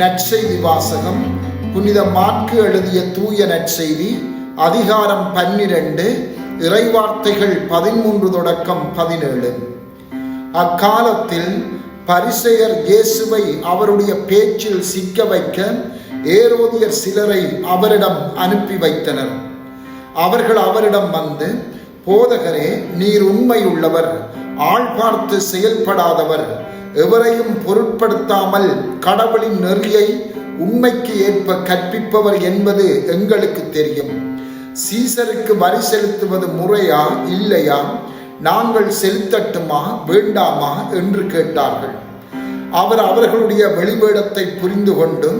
நற்செய்தி வாசகம் புனித மாற்கு எழுதிய தூய நற்செய்தி அதிகாரம் பன்னிரண்டு இறைவார்த்தைகள் பதிமூன்று தொடக்கம் பதினேழு. அக்காலத்தில் பரிசெயர் இயேசுவை அவருடைய பேச்சில் சிக்க வைக்க ஏரோதியர் சிலரை அவரிடம் அனுப்பி வைத்தனர். அவர்கள் அவரிடம் வந்து போதகரே நீர் உண்மையுள்ளவர். ஆள் பார்த்து செயல்படாதவர். எவரையும் பொருட்படுத்தாமல் கடவுளின் நெறியை உண்மைக்கு ஏற்ப கற்பிப்பவர் என்பது எங்களுக்கு தெரியும். சீசருக்கு வரி செலுத்துவது முறையா இல்லையா? நாங்கள் செலுத்தட்டுமா வேண்டாமா என்று கேட்டார்கள். அவர் அவர்களுடைய வெளிவேடத்தை புரிந்து கொண்டு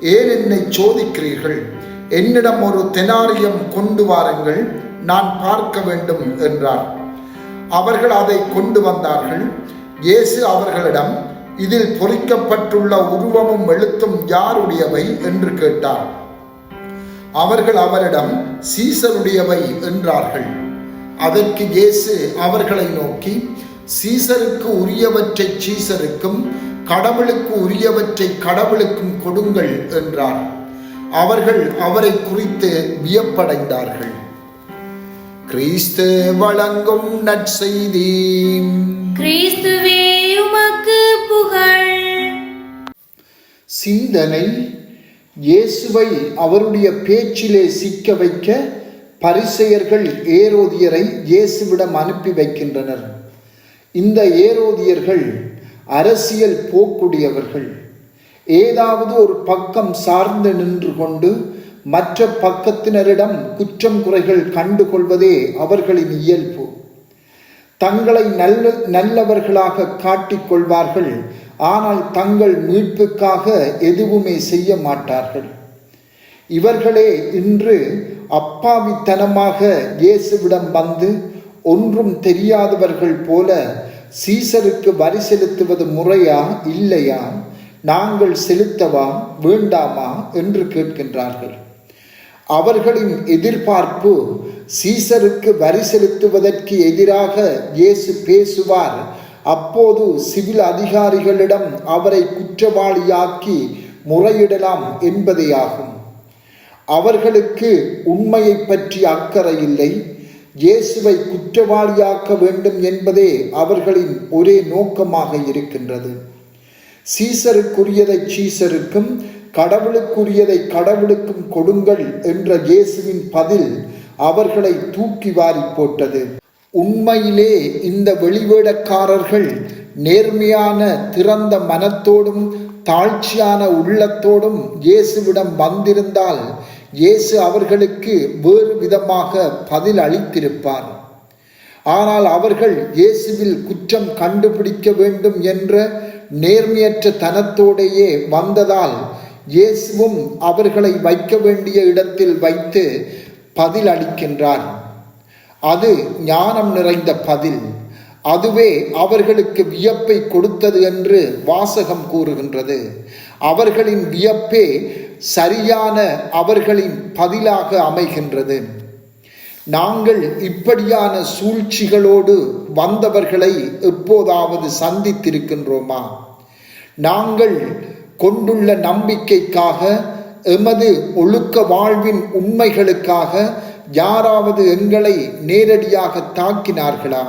ஏன் என்னை சோதிக்கிறீர்கள்? என்னிடம் ஒரு தெனாரியம் கொண்டு வாருங்கள் நான் பார்க்க வேண்டும் என்றார். அவர்கள் அதை கொண்டு வந்தார்கள். இயேசு அவர்களிடம் இதில் பொறிக்கப்பட்டுள்ள உருவமும் எழுத்தும் யாருடையவை? என்று கேட்டார். அவர்கள் அவரிடம் சீசருடையவை என்றார்கள். அதற்கு இயேசு அவர்களை நோக்கி சீசருக்கு உரியவற்றை சீசருக்கும் கடவுளுக்கு உரியவற்றை கடவுளுக்கும் கொடுங்கள் என்றார். அவர்கள் அவரை குறித்து வியப்படைந்தார்கள். கிறிஸ்து வழங்கும் நற்செய்தி கிறிஸ்துவே உமக்கு புகழ். சிந்தனை இயேசுவை அவருடைய பேச்சிலே சிக்க வைக்க பரிசெயர்கள் ஏரோதியரை இயேசுவிடம் அனுப்பி வைக்கின்றனர். இந்த ஏரோதியர்கள் அரசியல் போக்குடையவர்கள். ஏதாவது ஒரு பக்கம் சார்ந்து நின்று கொண்டு மற்ற பக்கத்தினரிடம் குற்றம் குறைகள் கண்டுகொள்வதே அவர்களின் இயல்பு. தங்களை நல்ல நல்லவர்களாக காட்டிக்கொள்வார்கள் ஆனால் தங்கள் மீட்புக்காக எதுவுமே செய்ய மாட்டார்கள். இவர்களே இன்று அப்பாவித்தனமாக இயேசுவிடம் வந்து ஒன்றும் தெரியாதவர்கள் போல சீசருக்கு வரி செலுத்துவது முறையா இல்லையா? நாங்கள் செலுத்தவா வேண்டாமா என்று கேட்கின்றார்கள். அவர்களின் எதிர்பார்ப்பு சீசருக்கு வரி செலுத்துவதற்கு எதிராக இயேசு பேசுவார். அப்போது சிவில் அதிகாரிகளிடம் அவரை குற்றவாளியாக்கி முறையிடலாம் என்பதேயாகும். அவர்களுக்கு உண்மையை பற்றி அக்கறை இல்லை. இயேசுவை குற்றவாளியாக்க வேண்டும் என்பதே அவர்களின் ஒரே நோக்கமாக இருக்கின்றது. சீசருக்குரியதை சீசருக்கும் கடவுளுக்குரியதை கடவுளுக்கும் கொடுங்கள் என்ற இயேசுவின் பதில் அவர்களை தூக்கி வாரி போட்டது. உண்மையிலே இந்த வெளிவேடக்காரர்கள் நேர்மையான திறந்த மனத்தோடும் தாழ்ச்சியான உள்ளத்தோடும் இயேசுவிடம் வந்திருந்தால் இயேசு அவர்களுக்கு வேறு விதமாக பதில் அளித்திருப்பார். ஆனால் அவர்கள் இயேசுவில் குற்றம் கண்டுபிடிக்க வேண்டும் என்ற நேர்மையற்ற தனத்தோடையே வந்ததால் இயேசுவும் அவர்களை வைக்க வேண்டிய இடத்தில் வைத்து பதில் அளிக்கின்றார் அது ஞானம் நிறைந்த பதில். அதுவே அவர்களுக்கு வியப்பை கொடுத்தது என்று வாசகம் கூறுகின்றது. அவர்களின் வியப்பே சரியான அவர்களின் பதிலாக அமைகின்றது. நாங்கள் இப்படியான சூழ்ச்சிகளோடு வந்தவர்களை எப்போதாவது சந்தித்திருக்கின்றோமா? நாங்கள் கொண்டுள்ள நம்பிக்கைக்காக எமது ஒழுக்க வாழ்வின் உண்மைகளுக்காக யாராவது எங்களை நேரடியாக தாக்கினார்களா?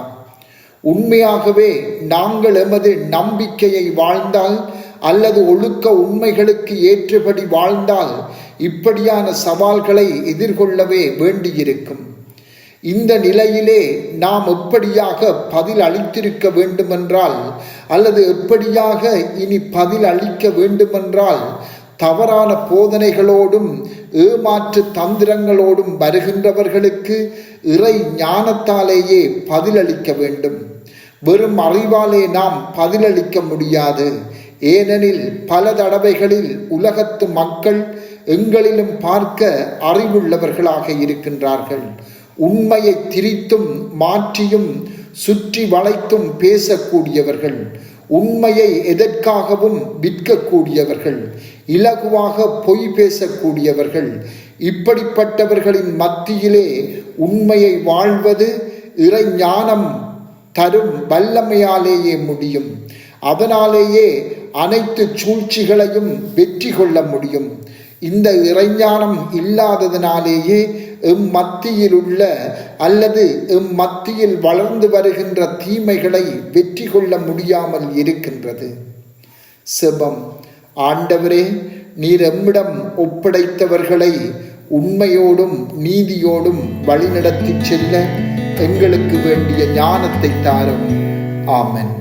உண்மையாகவே நாங்கள் எமது நம்பிக்கையை வாழ்ந்தால் அல்லது ஒழுக்க உண்மைகளுக்கு ஏற்றபடி வாழ்ந்தால் இப்படியான சவால்களை எதிர்கொள்ளவே வேண்டியிருக்கும். இந்த நிலையிலே நாம் எப்படியாக பதில் அளித்திருக்க வேண்டுமென்றால் அல்லது எப்படியாக இனி பதில் அளிக்க வேண்டுமென்றால் தவறான போதனைகளோடும் ஏமாற்று தந்திரங்களோடும் வருகின்றவர்களுக்கு இறை ஞானத்தாலேயே பதிலளிக்க வேண்டும். வெறும் அறிவாலே நாம் பதிலளிக்க முடியாது. ஏனெனில் பல தடவைகளில் உலகத்து மக்கள் எங்களிலும் பார்க்க அறிவுள்ளவர்களாக இருக்கின்றார்கள். உண்மையை திரித்தும் மாற்றியும் சுற்றி வளைத்தும் பேசக்கூடியவர்கள் உண்மையை எதற்காகவும் விற்கக்கூடியவர்கள் இலகுவாக பொய் பேசக்கூடியவர்கள் இப்படிப்பட்டவர்களின் மத்தியிலே உண்மையை வாழ்வது இறை ஞானம் தரும் வல்லமையாலேயே முடியும். அதனாலேயே அனைத்து சூழ்ச்சிகளையும் வெற்றி கொள்ள முடியும். இந்த இறைஞானம் இல்லாததினாலேயே எம் மத்தியில் உள்ள அல்லது எம் மத்தியில் வளர்ந்து வருகின்ற தீமைகளை வெற்றி கொள்ள முடியாமல் இருக்கின்றது. செபம். ஆண்டவரே நீர் எம்மிடம் ஒப்படைத்தவர்களை உண்மையோடும் நீதியோடும் வழிநடத்திச் செல்ல எங்களுக்கு வேண்டிய ஞானத்தை தாரும். ஆமன்.